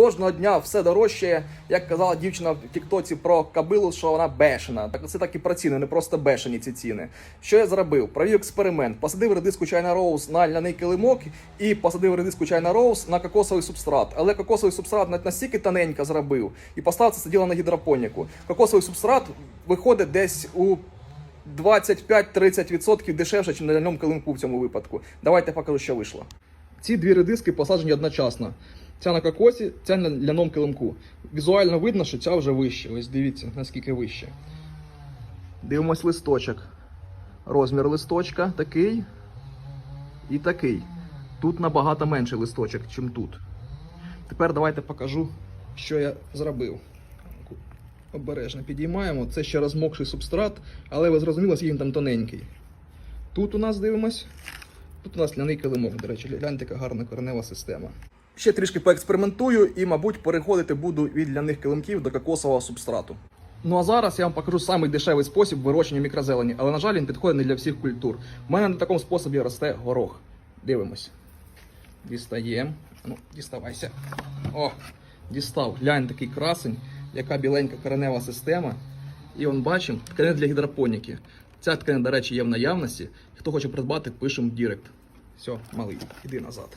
Кожного дня все дорожчає. Як казала дівчина в Тіктоці про кабилу, що вона бешена. Так це так і про ціни, не просто бешені ці ціни. Що я зробив? Провів експеримент. Посадив редиску чайна роуз на ляний килимок і посадив редиску чайна роуз на кокосовий субстрат. Але кокосовий субстрат настільки тоненько зробив і поставив це діло на гідропоніку. Кокосовий субстрат виходить десь у 25-30% дешевше, ніж на ляному килимку в цьому випадку. Давайте покажу, що вийшло. Ці дві редиски посаджені одночасно. Ця на кокосі, ця на ляному килимку. Візуально видно, що ця вже вище. Ось дивіться, наскільки вище. Дивимось листочок. Розмір листочка такий і такий. Тут набагато менший листочок, ніж тут. Тепер давайте покажу, що я зробив. Обережно підіймаємо. Це ще розмокший субстрат, але ви зрозуміли, він там тоненький. Тут у нас дивимось. Тут у нас ляний килимок, до речі, гляньте, яка гарна коренева система. Ще трішки поекспериментую і, мабуть, переходити буду від ляних килимків до кокосового субстрату. Ну а зараз я вам покажу самий дешевий спосіб вирощення мікрозелені, але, на жаль, він підходить не для всіх культур. У мене на такому способі росте горох. Дивимось. Дістаємо. Ну, діставайся. О, дістав. Глянь такий красень, яка біленька коренева система. І он бачимо, тканина для гідропоніки. Ця тканина, до речі, є в наявності. Хто хоче придбати, пишемо в Дірект. Все, малий, іди назад.